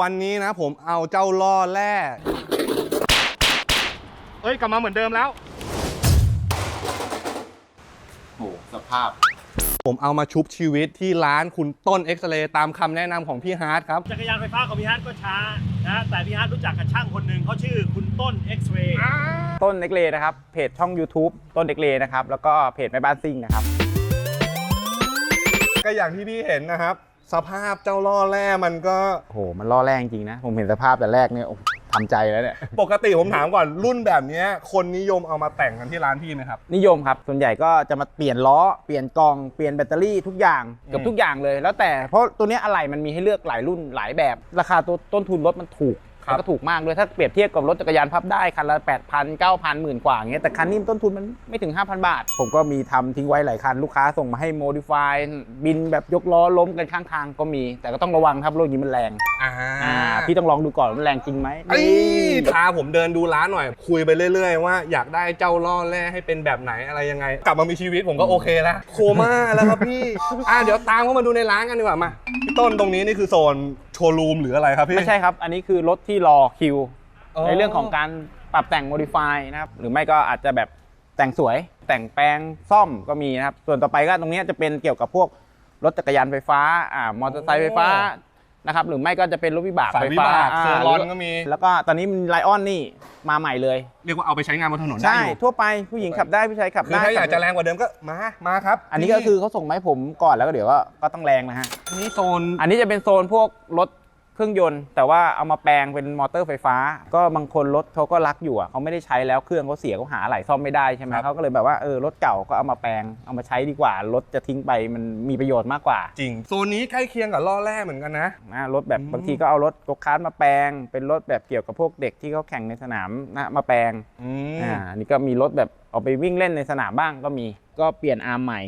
วันนี้นะผมเอาเจ้าล่อแร่เฮ้ย กลับมาเหมือนเดิมแล้วโอ้สภาพ ผมเอามาชุบชีวิตที่ร้านคุณต้นเอ็กซเรย์ตามคำแนะนำของพี่ฮาร์ดครับ จักรยานไฟฟ้าของพี่ฮาร์ดก็ช้านะ แต่พี่ฮาร์ดรู้จักกับช่างคนหนึ่งเขาชื่อคุณต้นเอ็กซ์เรย์ต้นเด็กเลนะครับ เพจช่อง YouTube ต้นเด็กเลนะครับ แล้วก็เพจแม่บ้านซิ่งนะครับ ก็อย่างที่พี่เห็นนะครับ สภาพเจ้าล่อแร่มันก็โอ้โห มันล่อแรงจริงนะ ผมเห็นสภาพแต่แรกเนี่ยโอ้โหทำใจแล้วเนี่ย ปกติผมถามก่อนรุ่นแบบเนี้ยคนนิยมเอามาแต่งกันที่ร้านพี่ไหมครับ นิยมครับ ส่วนใหญ่ก็จะมาเปลี่ยนล้อ เปลี่ยนกล่อง เปลี่ยนแบตเตอรี่ทุกอย่าง เกือบทุกอย่างเลย แล้วแต่ เพราะตัวเนี้ยอะไหล่มันมีให้เลือกหลายรุ่นหลายแบบ ราคาตัวต้นทุนรถมันถูก ครับ แล้วก็ถูกมากด้วยถ้าเปรียบเทียบกับรถจักรยานพับได้คันละ8,000 9,000หมื่นกว่าอย่างเงี้ยแต่คันนี้ต้นทุนมันไม่ถึง 5,000 บาท ผมก็มีทำทิ้งไว้หลายคันลูกค้าส่งมาให้โมดิฟายบินแบบยกล้อล้มกันข้างทางก็มี แต่ก็ต้องระวังครับรถนี้มันแรงอ่าอ่าพี่ต้องลองดูก่อนว่ามันแรงจริงไหมไอ้พาผมเดินดูร้านหน่อย คุยไปเรื่อย ๆ ว่าอยากได้เจ้าล่อแร่ให้เป็นแบบไหนอะไรยังไง กลับมามีชีวิตผมก็โอเคแล้วโคม่าแล้วครับพี่อ่าเดี๋ยวตามเข้ามาดูในร้านกันดีกว่ามาพี่ต้นตรงนี้นี่คือโซนโชว์รูมหรืออะไรครับพี่ ไม่ใช่ครับ อันนี้คือรถที่รอคิว อ๋อ ในเรื่องของการปรับแต่ง modify นะครับ หรือไม่ก็อาจจะแบบแต่งสวย แต่งแปลงซ่อมก็มีนะครับ ส่วนต่อไปก็ตรงเนี้ยจะเป็นเกี่ยวกับพวกรถจักรยานไฟฟ้าอ่ามอเตอร์ไซค์ไฟฟ้า นะครับหรือไม่ก็จะเป็นรถวิบากสายไฟวิฟ้าบากอ่าเซอร์รอนก็มี แล้วก็ตอนนี้มีไลออนนี่มาใหม่เลย เรียกว่าเอาไปใช้งานบนถนนได้ใช่อยู่ทั่วไปผู้หญิงขับได้ผู้ชายขับคือได้ถ้าอยากจะแรงกว่าเดิมก็มา มาครับอันนี้ก็คือเขาส่งมาให้ผมก่อนแล้วก็เดี๋ยวก็ก็ต้องแรงนะฮะอันนี้โซน อันนี้จะเป็นโซนพวกรถ เครื่องยนต์ แต่ว่าเอามาแปลงเป็นมอเตอร์ไฟฟ้า ก็บางคนรถเขาก็รักอยู่อะเขาไม่ได้ใช้แล้วเครื่องเขาเสียเขาหาไหลซ่อมไม่ได้ใช่ไหมครับ เขาก็เลยแบบว่าเออรถเก่าก็เอามาแปลงเอามาใช้ดีกว่ารถจะทิ้งไปมันมีประโยชน์มากกว่าจริงโซนนี้ใกล้เคียงกับล่อแร่เหมือนกันนะ นะรถแบบอืม บางทีก็เอารถโกคาร์ทมาแปลง เป็นรถแบบเกี่ยวกับพวกเด็กที่เขาแข่งในสนามนะมาแปลง อืม อ่าอันนี่ก็มีรถแบบเอาไปวิ่งเล่นในสนามบ้างก็มี ก็เปลี่ยนอาร์มใหม่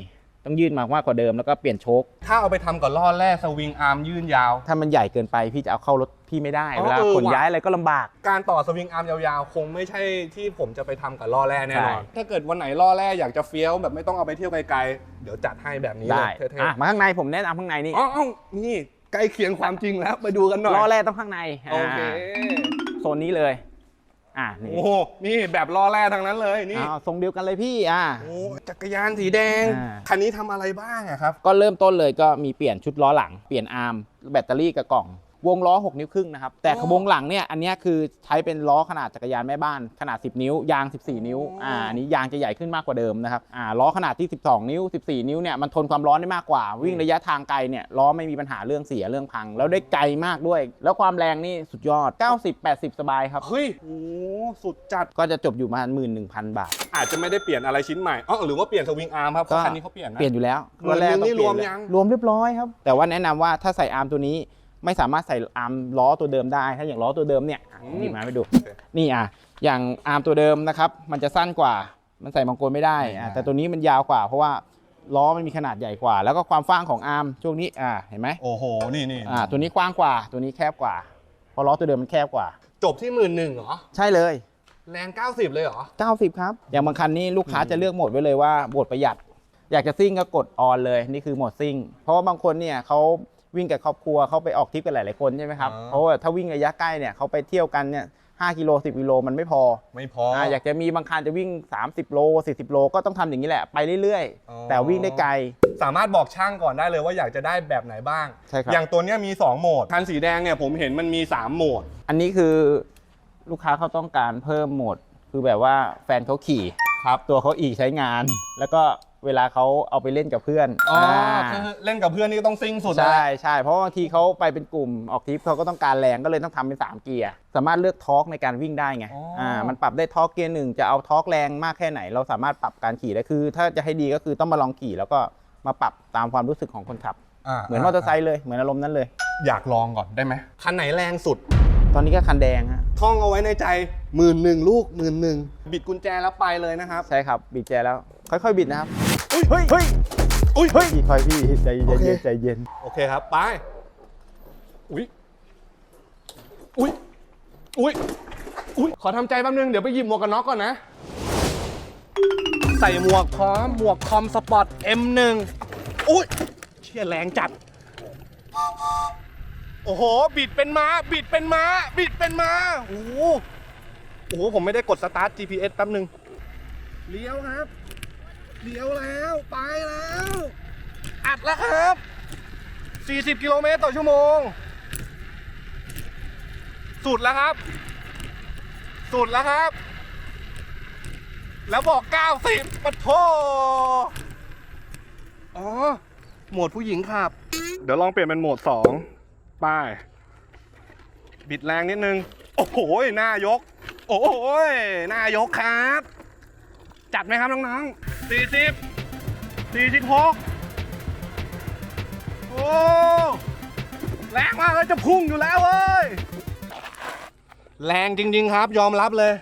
ต้องยืดมากกว่าเดิมแล้วก็เปลี่ยนโชคถ้าเอาไปทำกับล่อแร่สวิงอาร์มยื่นยาว ถ้ามันใหญ่เกินไปพี่จะเอาเข้ารถพี่ไม่ได้อ๋อเวลาเออขนว่ะย้ายอะไรก็ลำบาก การต่อสวิงอาร์มยาวๆ คงไม่ใช่ที่ผมจะไปทำกับล่อแร่แน่นอน ใช่ ถ้าเกิดวันไหนล่อแร่อยากจะเฟี้ยวแบบไม่ต้องเอาไปเที่ยวไกลๆ เดี๋ยวจัดให้แบบนี้เลได้ยเท่อะมาข้างในผมแนะนำข้างในนี่ๆอ๋ออ๋อนี่ใกล้เคียงความจริงแล้วไปดูกันหน่อยล้อแรกต้องข้างในโอเคาโซนนี้เลย อ่านี่โอ้โหนี่แบบล่อแร่ทั้งนั้นเลยนี่อ้าวทรงเดียวกันเลยพี่อ่า โอ้จักรยานสีแดง อ่า คันนี้ทำอะไรบ้างอะครับ ก็เริ่มต้นเลยก็มีเปลี่ยนชุดล้อหลัง เปลี่ยนอาร์ม แบตเตอรี่กับกล่อง วงล้อ 6 นิ้วครึ่งนะครับ แต่อ๋อวงหลังเนี่ยอันเนี้ยคือใช้เป็นล้อขนาดจักรยานแม่บ้านขนาด 10 นิ้ว ยาง 14 นิ้วอ๋ออ่อ่าอันนี้ยางจะใหญ่ขึ้นมากกว่าเดิมนะครับอ่าล้อขนาดที่ 12 นิ้ว 14 นิ้วเนี่ยมันทนความร้อนได้มากกว่า วิ่งระยะทางไกลเนี่ยล้อไม่มีปัญหาเรื่องเสียเรื่องพัง แล้วได้ไกลมากด้วย แล้วความแรงนี่สุดยอด 90-80 สบายครับเฮ้ยโอ้สุดจัดก็จะจบอยู่ประมาณหมื่นหนึ่งพันบาท อาจจะไม่ได้เปลี่ยนอะไรชิ้นใหม่อ๋อหรือว่าเปลี่ยนสวิงอาร์มครับเพราะก็คันนี้เขาเปลี่ยนนะเปลี่ยนอยู่แล้วหมื่นหนึ่งนี่ต้องเปลี่ยรวมแล้ยังรวมเรียบร้อยครับแต่ว่าแนะนำว่าถ้าใส่อาร์มตัวนี้ ไม่สามารถใส่อาร์มล้อตัวเดิมได้ ถ้าอย่างล้อตัวเดิมเนี่ยอะอืมนี่มาไปดูโอเคนี่อะอย่างอาร์มตัวเดิมนะครับ มันจะสั้นกว่า มันใส่บางโกนไม่ได้อะอ่าแต่ตัวนี้มันยาวกว่า เพราะว่าล้อมันมีขนาดใหญ่กว่า แล้วก็ความฟ้างของอาร์มช่วงนี้อ่าเห็นไหมโอ้โห นี่นี่อ่าตัวนี้กว้างกว่า ตัวนี้แคบกว่า เพราะล้อตัวเดิมมันแคบกว่า จบที่หมื่นหนึ่งเหรอ ใช่เลย แรง 90 เลยเหรอ 90 ครับ อย่างบางคันนี้ลูกค้าจะเลือกโหมดไว้เลยว่าโหมดประหยัด อยากจะซิ่งก็กดออนเลย นี่คือโหมดซิ่ง เพราะว่าบางคนเนี่ยเขา วิ่งกับครอบครัวเขาไปออกทริปกันหลายๆคนใช่ไหมครับอ๋อ เพราะว่าถ้าวิ่งระยะใกล้เนี่ยเขาไปเที่ยวกันเนี่ย5กิโล10กิโลมันไม่พอไม่พออ่าอยากจะมีบางคันจะวิ่ง 30 โล 40 โลก็ต้องทำอย่างนี้แหละไปเรื่อยอ๋อ ๆ แต่วิ่งได้ไกล สามารถบอกช่างก่อนได้เลยว่าอยากจะได้แบบไหนบ้าง ใช่ครับ อย่างตัวเนี้ยมี 2 โหมด คันสีแดงเนี่ยผมเห็นมันมี 3 โหมด อันนี้คือลูกค้าเขาต้องการเพิ่มโหมด คือแบบว่าแฟนเขาขี่ครับ ตัวเขาอีกใช้งาน แล้วก็ เวลาเขาเอาไปเล่นกับเพื่อนอ๋ออ่าคือเล่นกับเพื่อนนี่ก็ต้องซิ่งสุดใช่นะใช่เพราะว่าบางทีเขาไปเป็นกลุ่มออกทริปเขาก็ต้องการแรงก็เลยต้องทำเป็น 3 เกียร์ สามารถเลือกทอร์กในการวิ่งได้ไงอ๋ออ่อ่ามันปรับได้ทอร์กเกียร์หนึ่งจะเอาทอร์กแรงมากแค่ไหน เราสามารถปรับการขี่ได้คือ ถ้าจะให้ดีก็คือต้องมาลองขี่แล้วก็มาปรับตามความรู้สึกของคนขับ เหมือนมอเตอร์ไซค์เลยเหมือนอารมณ์นั้นเลย อยากลองก่อนได้ไหมคันไหนแรงสุด ตอนนี้ก็คันแดงฮะท่องเอาไว้ในใจหมื่นหนึ่งลูกหมื่นหนึ่งบิดกุญแจแล้วไปเลยนะครับ ใช่ครับบิดแจแล้ว ค่อยๆบิดนะครับเฮ้ยเฮ้ยอุ้ยเฮ้ยพี่ค่อยพี่ใจโอเคเย็นใจเย็นโอเคครับไปอุ้ยอุ้ยอุ้ยอุ้ยขอทำใจแป๊บนึงเดี๋ยวไปหยิบหมวกกันน็อกก่อนนะ ใส่หมวกพร้อมหมวกคอมสปอร์ต M1 อุ้ยเชี่ยแรงจัด โอ้โห บิดเป็นม้า บิดเป็นม้า บิดเป็นม้าโอ้โหโอ้โห ผมไม่ได้กดสตาร์ท GPS แป๊บหนึ่งเลี้ยวครับ เลี้ยวแล้วไปแล้ว อัดแล้วครับ 40 กิโลเมตรต่อชั่วโมง สุดแล้วครับ สุดแล้วครับ แล้วบอก 90ปะโทอ๋อ โหมดผู้หญิงขับ เดี๋ยวลองเปลี่ยนเป็นโหมด 2 ป้าย บิดแรงนิดนึง โอ้โหหน้ายก โอ้โหหน้ายกครับ จัดไหมครับน้องๆ 40 46โอ้ แรงมากเลยจะพุ่งอยู่แล้วเว้ย แรงจริง ๆ ครับ ยอมรับเลย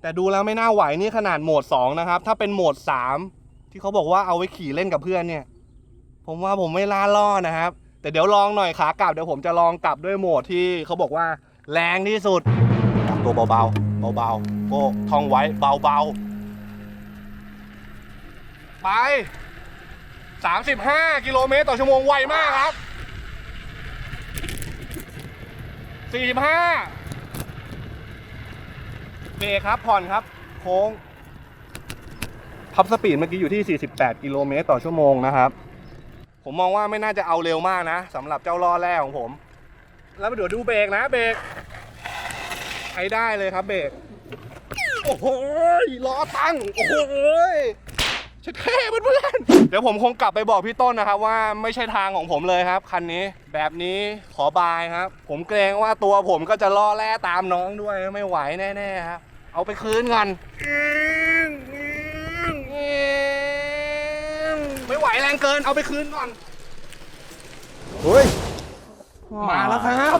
แต่ดูแล้วไม่น่าไหวนี่ขนาดโหมด 2 นะครับ ถ้าเป็นโหมด 3 ที่เขาบอกว่าเอาไว้ขี่เล่นกับเพื่อนเนี่ย ผมว่าผมไม่ล่าล่อนะครับ แต่เดี๋ยวลองหน่อยขากลับเดี๋ยวผมจะลองกลับด้วยโหมดที่เขาบอกว่า แรงที่สุดกลับตัวเบาๆเบาๆโก้ท่องไว้เบาๆ ไป 35 กิโลเมตรต่อชั่วโมงไวมากครับ 45เบรกครับผ่อนครับ โค้งท็อปสปีดเมื่อกี้อยู่ที่ 48 กิโลเมตรต่อชั่วโมงนะครับ ผมมองว่าไม่น่าจะเอาเร็วมากนะสำหรับเจ้าล้อแรกของผม แล้วมาเดี๋ยวดูเบรกนะเบรกใช้ได้เลยครับเบรกโอ้โหล้อตั้ง โอ้โห ชัดเท่เพื่อนๆเดี๋ยวผมคงกลับไปบอกพี่ต้นนะครับว่าไม่ใช่ทางของผมเลยครับ คันนี้แบบนี้ขอบายครับ ผมเกรงว่าตัวผมก็จะล่อแร่ตามน้องด้วยไม่ไหวแน่ๆครับ เอาไปคืนกันไม่ไหวแรงเกินเอาไปคืนก่อนเฮ้ยมาแล้วครับ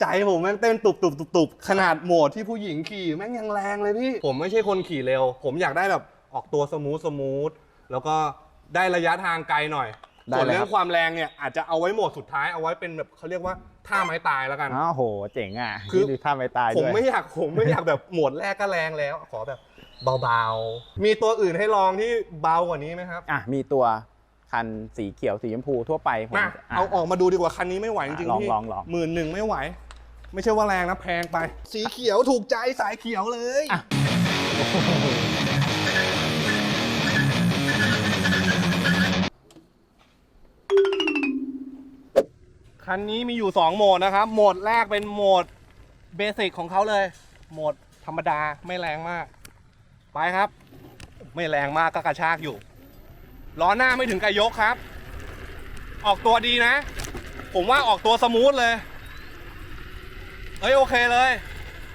ใจผมแม่งเต้นตุบตุบตุบตุบขนาดโหมดที่ผู้หญิงขี่แม่งยังแรงเลยพี่ ผมไม่ใช่คนขี่เร็ว ผมอยากได้แบบ ออกตัวสมูทสมูทแล้วก็ได้ระยะทางไกลหน่อยได้ส่วนเลยเรื่อครังบ ความแรงเนี่ยอาจจะเอาไว้โหมดสุดท้ายเอาไว้เป็นแบบเขาเรียกว่าท่าไม้ตายแล้วกัน อ้าวโห เจ๋งอะคือ นี่ดูท่าไม่ตายผมด้วย ไม่อยากผมไม่อยากแบบโหมดแรกก็แรงแล้ว ขอแบบเบาๆ มีตัวอื่นให้ลองที่เบากว่านี้ไหมครับอะ มีตัวคันสีเขียวสีชมพูทั่วไปผมมาะ เอาออกมาดูดีกว่าคันนี้ไม่ไหวจริงลองๆพี่ลองลอง หมื่นหนึ่งไม่ไหว ไม่ใช่ว่าแรงนะแพงไป สีเขียวถูกใจสายเขียวเลยอะ คันนี้มีอยู่ 2 โหมดนะครับ โหมดแรกเป็นโหมดเบสิกของเขาเลย โหมดธรรมดาไม่แรงมาก ไปครับ ไม่แรงมากก็กระชากอยู่ ล้อหน้าไม่ถึงกับยกครับ ออกตัวดีนะ ผมว่าออกตัวสมูทเลย เอ้ยโอเคเลย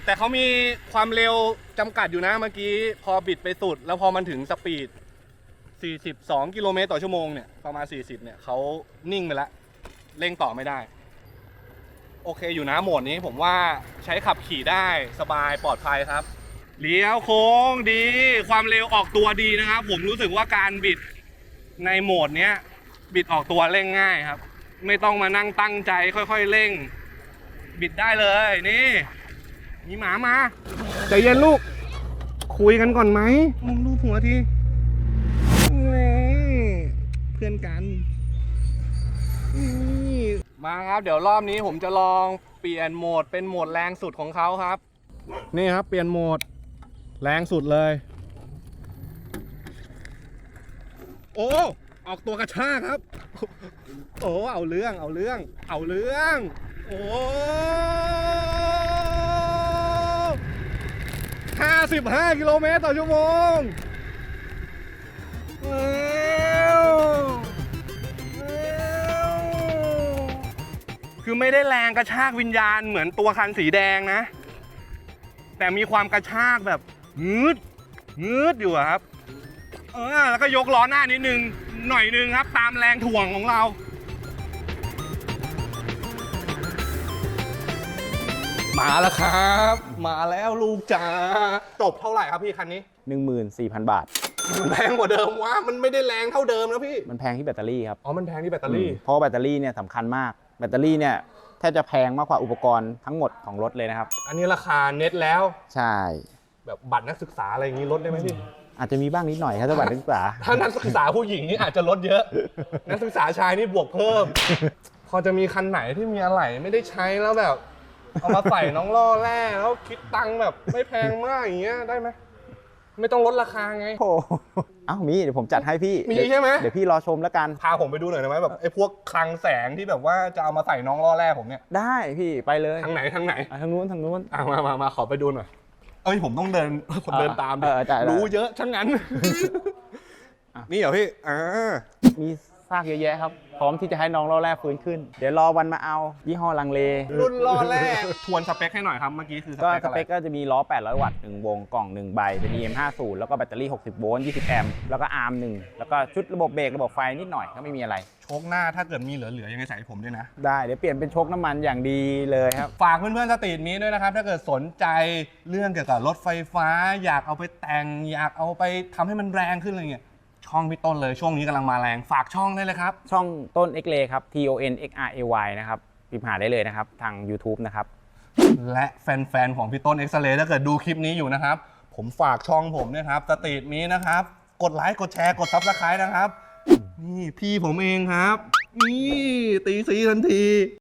แต่เขามีความเร็วจำกัดอยู่นะเมื่อกี้ พอบิดไปสุด แล้วพอมันถึงสปีด 42 กิโลเมตรต่อชั่วโมงเนี่ย ประมาณ 40 เนี่ยเขานิ่งไปแล้ว เร่งต่อไม่ได้ โอเคอยู่นะโหมดนี้ผมว่าใช้ขับขี่ได้สบายปลอดภัยครับ เลี้ยวโค้งดี ความเร็วออกตัวดีนะครับ ผมรู้สึกว่าการบิดในโหมดเนี้ย บิดออกตัวเร่งง่ายครับ ไม่ต้องมานั่งตั้งใจค่อยๆเร่ง บิดได้เลยนี่ มีหมามาใจเย็นลูก คุยกันก่อนไหมมึงลูกหัวทีนี่เพื่อนกัน มาครับ เดี๋ยวรอบนี้ผมจะลองเปลี่ยนโหมดเป็นโหมดแรงสุดของเขาครับ นี่ครับเปลี่ยนโหมดแรงสุดเลย โอ้ออกตัวกระชากครับ โอ้เอาเรื่องเอาเรื่อง เอาเรื่อง โอ้ห้าสิบห้ากิโลเมตรต่อชั่วโมง ไม่ได้แรงกระชากวิญญาณเหมือนตัวคันสีแดงนะ แต่มีความกระชากแบบงืดงืดอยู่อะครับ เออแล้วก็ยกล้อหน้านิดนึงหน่อยนึงครับ ตามแรงถ่วงของเรามาแล้วครับ มาแล้วลูกจ๋าจบเท่าไหร่ครับพี่คันนี้ 14,000 บาท มันแพงกว่าเดิมวะมันไม่ได้แรงเท่าเดิมนะพี่มันแพงที่แบตเตอรี่ครับ อ๋อมันแพงที่แบตเตอรี่ เพราะว่าแบตเตอรี่เนี่ยสำคัญมาก แบตเตอรี่เนี่ย แทบจะแพงมากกว่าอุปกรณ์ทั้งหมดของรถเลยนะครับ อันนี้ราคาเน็ตแล้ว ใช่ แบบบัตรนักศึกษาอะไรอย่างนี้ลดได้ไหมพี่ อาจจะมีบ้างนิดหน่อยครับถ้าบัตรนักศึกษา ถ้านักศึกษาผู้หญิงนี่อาจจะลดเยอะ นักศึกษาชายนี่บวกเพิ่ม พอจะมีคันไหนที่มีอะไรไม่ได้ใช้แล้วแบบเอามาใส่น้องล่อแร่แล้วคิดตังค์แบบไม่แพงมากอย่างเงี้ยได้ไหม ไม่ต้องลดราคาไง โอ้โหเอ้ามีเดี๋ยวผมจัดให้พี่มีเดี๋ยวใช่ไหม เดี๋ยวพี่รอชมแล้วกัน พาผมไปดูหน่อยได้ไหมแบบไอ้พวกคลังแสงที่แบบว่าจะเอามาใส่น้องล่อแร่ผมเนี่ยได้พี่ไปเลยทางไหนทางไหนอะทางนู้นทางนู้น อะมามามาขอไปดูหน่อยเอ้ยผมต้องเดินผมเดินตามดิเออได้ได้ รู้เยอะช่างงั้น นี่เหรอพี่อ่ามี ซากเยอะแยะครับ พร้อมที่จะให้น้องรอแรกฟื้นขึ้น เดี๋ยวรอวันมาเอา ยี่ห้อลังเล รุ่นล่อแร่ทวนสเปคให้หน่อยครับ เมื่อกี้คือสก็เปคสอะไรเปคก็จะมีล้อ 800 วัตต์1วงกล่อง 1 ใบ เป็น EM50 แล้วก็แบตเตอรี่ 60 โวลต์ 20 แอมป์ แล้วก็อาร์ม1แล้วก็ชุดระบบเบรกระบบไฟนิดหน่อยก็ไม่มีอะไร โชคหน้าถ้าเกิดมีเหลือๆยังไงใส่ให้ผมด้วยนะ ได้ เดี๋ยวเปลี่ยนเป็นโชคน้ำมันอย่างดีเลยครับ ฝากเพื่อนๆสตรีทมีด้วยนะครับ ถ้าเกิดสนใจเรื่องเกี่ยวกับรถไฟฟ้า อยากเอาไปแต่ง อยากเอาไปทำให้มันแรงขึ้นอะไรเงี้ย ช่องพี่ต้นเลยช่วงนี้กำลังมาแรงฝากช่องได้เลยครับ ช่องต้น X Ray ครับ T O N X R A Y นะครับพิมพ์หาได้เลยนะครับทาง YouTube นะครับ และแฟนๆของพี่ต้นเอ็กซเรย์ถ้าเกิดดูคลิปนี้อยู่นะครับ ผมฝากช่องผมเนะครับสตรีทมีนะครับ กดไลค์กดแชร์กดซับสไครต์นะครับ นี่พี่ผมเองครับ นี่ตีซีทันที